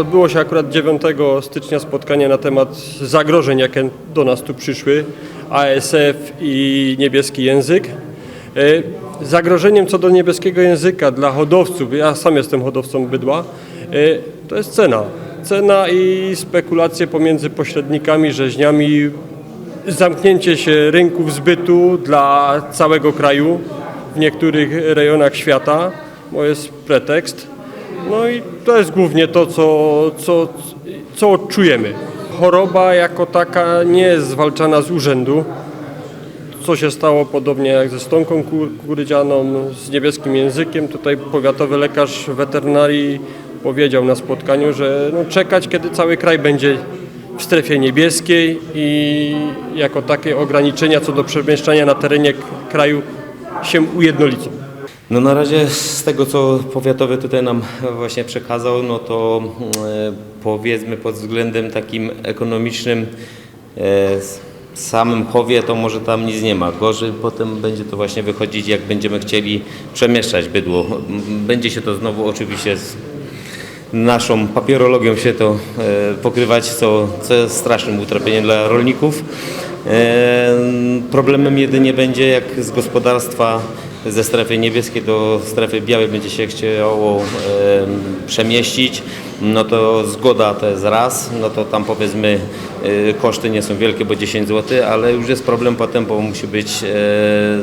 odbyło się akurat 9 stycznia spotkanie na temat zagrożeń, jakie do nas tu przyszły, ASF i niebieski język. E, Zagrożeniem co do niebieskiego języka dla hodowców, ja sam jestem hodowcą bydła, e, to jest cena. Cena i spekulacje pomiędzy pośrednikami, rzeźniami, zamknięcie się rynków zbytu dla całego kraju w niektórych rejonach świata, bo jest pretekst. No i to jest głównie to, co, co, co odczujemy. Choroba jako taka nie jest zwalczana z urzędu, co się stało podobnie jak ze stonką kur- kurydzianą, z niebieskim językiem. Tutaj powiatowy lekarz weterynarii powiedział na spotkaniu, że no czekać, kiedy cały kraj będzie w strefie niebieskiej i jako takie ograniczenia co do przemieszczania na terenie kraju się ujednolicą. No na razie z tego, co powiatowy tutaj nam właśnie przekazał, no to e, powiedzmy pod względem takim ekonomicznym e, samym chowie to może tam nic nie ma. Gorzej potem będzie to właśnie wychodzić, jak będziemy chcieli przemieszczać bydło. Będzie się to znowu oczywiście z naszą papierologią się to e, pokrywać, co, co jest strasznym utrapieniem dla rolników. Problemem jedynie będzie, jak z gospodarstwa ze strefy niebieskiej do strefy białej będzie się chciało e, przemieścić, no to zgoda to jest raz, no to tam powiedzmy e, koszty nie są wielkie, bo 10 zł, ale już jest problem potem, bo musi być e,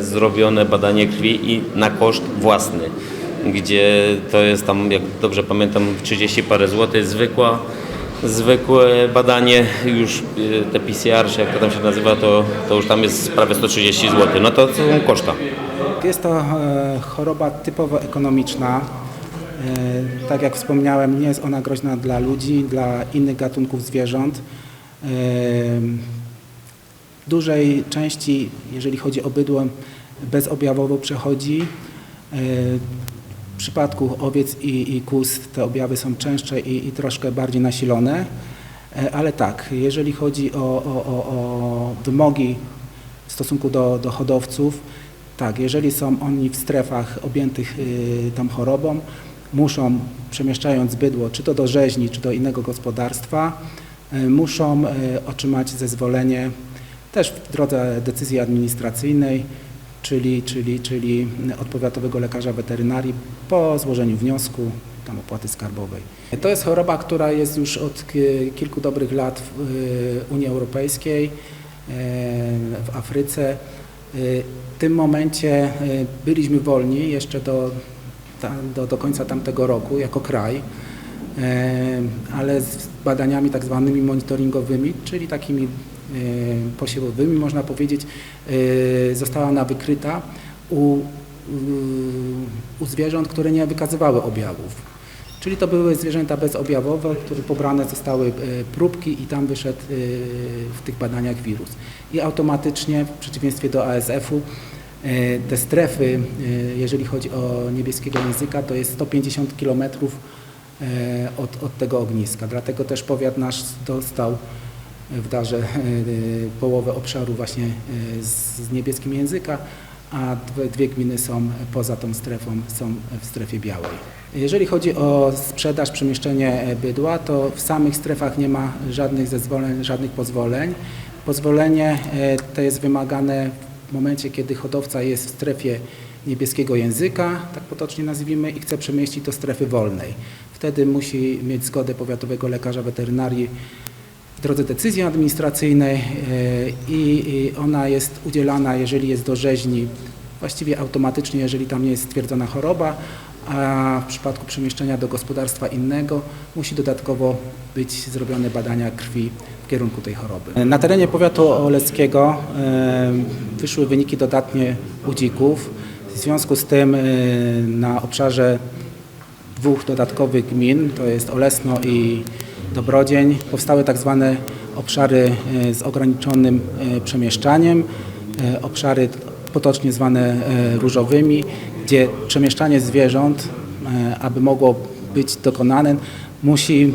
zrobione badanie krwi i na koszt własny gdzie to jest tam, jak dobrze pamiętam, 30 parę złotych, zwykła, zwykłe badanie, już y, te PCR, jak to tam się nazywa, to, to już tam jest prawie 130 zł. No to są koszta. Jest to e, choroba typowo ekonomiczna. E, Tak jak wspomniałem, nie jest ona groźna dla ludzi, dla innych gatunków zwierząt. E, W dużej części, jeżeli chodzi o bydło, bezobjawowo przechodzi. E, W przypadku owiec i, i kóz te objawy są częstsze i, i troszkę bardziej nasilone. E, Ale tak, jeżeli chodzi o, o, o, o wymogi w stosunku do, do hodowców, tak, jeżeli są oni w strefach objętych y, tą chorobą, muszą, przemieszczając bydło, czy to do rzeźni, czy do innego gospodarstwa, y, muszą y, otrzymać zezwolenie też w drodze decyzji administracyjnej, czyli, czyli, czyli od powiatowego lekarza weterynarii po złożeniu wniosku tam opłaty skarbowej. To jest choroba, która jest już od ki- kilku dobrych lat w Unii Europejskiej, w Afryce. Y, W tym momencie y, byliśmy wolni jeszcze do, ta- do, do końca tamtego roku jako kraj, e, ale z badaniami tak zwanymi monitoringowymi, czyli takimi e, posiewowymi, można powiedzieć, została ona wykryta u, u zwierząt, które nie wykazywały objawów. Czyli to były zwierzęta bezobjawowe, które pobrane zostały e, próbki i tam wyszedł e, w tych badaniach wirus. I automatycznie, w przeciwieństwie do ASF-u, e, te strefy, jeżeli chodzi o niebieskiego języka, to jest 150 km od, od tego ogniska. Dlatego też powiat nasz dostał w darze połowę obszaru właśnie z niebieskim języka, a dwie, gminy są poza tą strefą, są w strefie białej. Jeżeli chodzi o sprzedaż, przemieszczenie bydła, to w samych strefach nie ma żadnych zezwoleń, żadnych pozwoleń. Pozwolenie e, to jest wymagane w momencie, kiedy hodowca jest w strefie niebieskiego języka, tak potocznie nazwijmy, i chce przemieścić do strefy wolnej. Wtedy musi mieć zgodę powiatowego lekarza weterynarii w drodze decyzji administracyjnej e, i ona jest udzielana, jeżeli jest do rzeźni, właściwie automatycznie, jeżeli tam nie jest stwierdzona choroba, a w przypadku przemieszczenia do gospodarstwa innego musi dodatkowo być zrobione badania krwi w kierunku tej choroby. Na terenie powiatu oleckiego e, wyszły wyniki dodatnie u dzików. W związku z tym e, na obszarze dwóch dodatkowych gmin, to jest Olesno i Dobrodzień, powstały tak zwane obszary e, z ograniczonym e, przemieszczaniem, e, obszary potocznie zwane różowymi, gdzie przemieszczanie zwierząt, aby mogło być dokonane, musi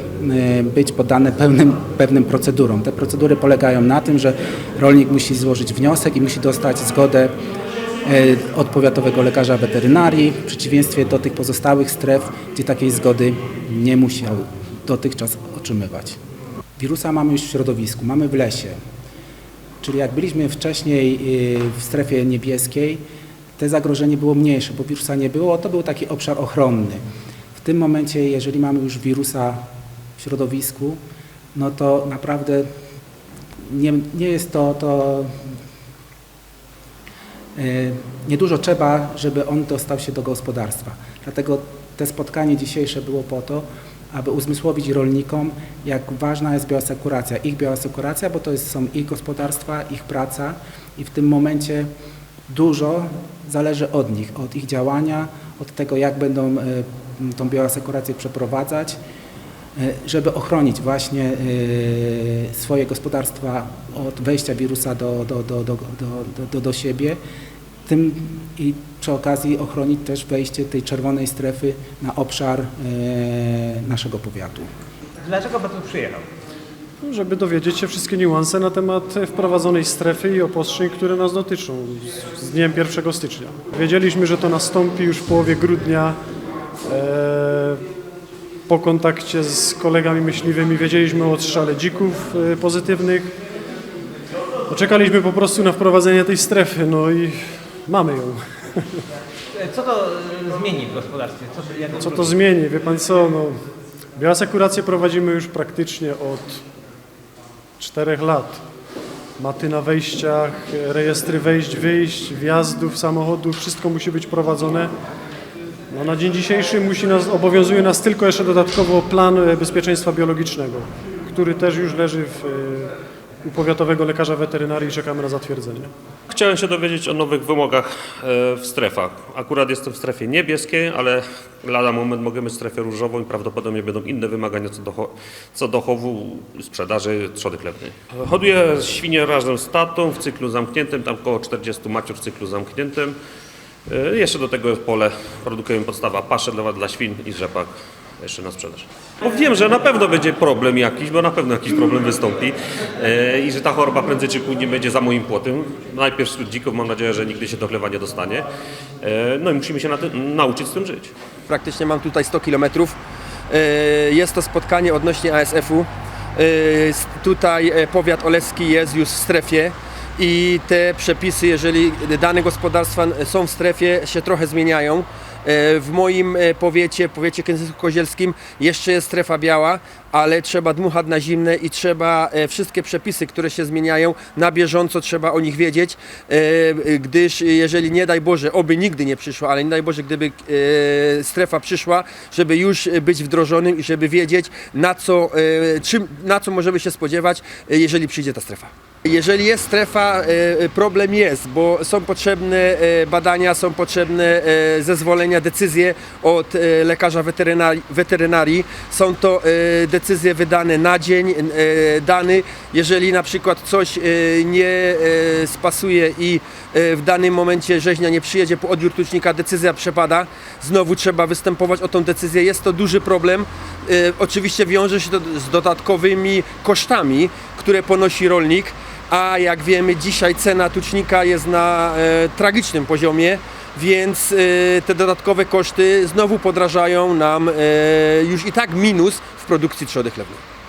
być poddane pewnym, pewnym procedurom. Te procedury polegają na tym, że rolnik musi złożyć wniosek i musi dostać zgodę od powiatowego lekarza weterynarii, w przeciwieństwie do tych pozostałych stref, gdzie takiej zgody nie musiał dotychczas otrzymywać. Wirusa mamy już w środowisku, mamy w lesie. Czyli jak byliśmy wcześniej y, w strefie niebieskiej, te zagrożenie było mniejsze, bo wirusa nie było, to był taki obszar ochronny. W tym momencie, jeżeli mamy już wirusa w środowisku, no to naprawdę nie, nie jest to, to y, niedużo trzeba, żeby on dostał się do gospodarstwa. Dlatego te spotkanie dzisiejsze było po to, aby uzmysłowić rolnikom, jak ważna jest bioasekuracja, ich bioasekuracja, bo to jest, są ich gospodarstwa, ich praca i w tym momencie dużo zależy od nich, od ich działania, od tego, jak będą e, tą bioasekurację przeprowadzać, e, żeby ochronić właśnie e, swoje gospodarstwa od wejścia wirusa do, do, do, do, do, do, do, do siebie, tym i przy okazji ochronić też wejście tej czerwonej strefy na obszar e, naszego powiatu. Dlaczego pan tu przyjechał? żeby dowiedzieć się wszystkie niuanse na temat wprowadzonej strefy i obostrzeń, które nas dotyczą z- z dniem 1 stycznia. Wiedzieliśmy, że to nastąpi już w połowie grudnia. E, po kontakcie z kolegami myśliwymi wiedzieliśmy o odstrzale dzików e, pozytywnych. Czekaliśmy po prostu na wprowadzenie tej strefy, no i mamy ją. Co to e, zmieni w gospodarstwie? Co, Co to zmieni? Wie pan co, no, bioasekurację prowadzimy już praktycznie od czterech lat. Maty na wejściach, rejestry wejść, wyjść, wjazdów, samochodów, wszystko musi być prowadzone. No, na dzień dzisiejszy musi nas, obowiązuje nas tylko jeszcze dodatkowo plan e, bezpieczeństwa biologicznego, który też już leży w, e, u powiatowego lekarza weterynarii i czekamy na zatwierdzenie. Chciałem się dowiedzieć o nowych wymogach e, w strefach. Akurat jestem w strefie niebieskiej, ale lada moment mogę w strefie różową i prawdopodobnie będą inne wymagania co do, co do chowu, sprzedaży trzody chlewnej. Hoduję świnie razem z tatą w cyklu zamkniętym, tam około 40 maciur w cyklu zamkniętym. E, Jeszcze do tego pole, produkujemy podstawa pasze dla, dla świn i rzepak jeszcze na sprzedaż. Bo wiem, że na pewno będzie problem jakiś, bo na pewno jakiś problem wystąpi e, i że ta choroba prędzej czy później będzie za moim płotem. Najpierw wśród dzików, mam nadzieję, że nigdy się do chlewa nie dostanie. E, no i musimy się na tym, nauczyć z tym żyć. Praktycznie mam tutaj 100 km. Jest to spotkanie odnośnie ASF-u. E, Tutaj e, powiat olewski jest już w strefie i te przepisy, jeżeli dane gospodarstwa są w strefie, się trochę zmieniają. E, W moim e, powiecie, powiecie kędziersko-kozielskim jeszcze jest strefa biała, ale trzeba dmuchać na zimne i trzeba e, wszystkie przepisy, które się zmieniają, na bieżąco trzeba o nich wiedzieć, gdyż jeżeli nie daj Boże, oby nigdy nie przyszło, ale nie daj Boże, gdyby strefa przyszła, żeby już być wdrożonym i żeby wiedzieć, na co, czym, na co możemy się spodziewać, jeżeli przyjdzie ta strefa. Jeżeli jest strefa, e, problem jest, bo są potrzebne e, badania, są potrzebne e, zezwolenia, decyzje od e, lekarza weterynarii. Są to e, decyzje wydane na dzień e, dany. Jeżeli na przykład coś e, nie e, spasuje i e, w danym momencie rzeźnia nie przyjedzie po odbiór tucznika, decyzja przepada, znowu trzeba występować o tą decyzję. Jest to duży problem. E, Oczywiście wiąże się to z dodatkowymi kosztami, które ponosi rolnik. A jak wiemy, dzisiaj cena tucznika jest na e, tragicznym poziomie, więc e, te dodatkowe koszty znowu podrażają nam e, już i tak minus w produkcji trzody chlewnej.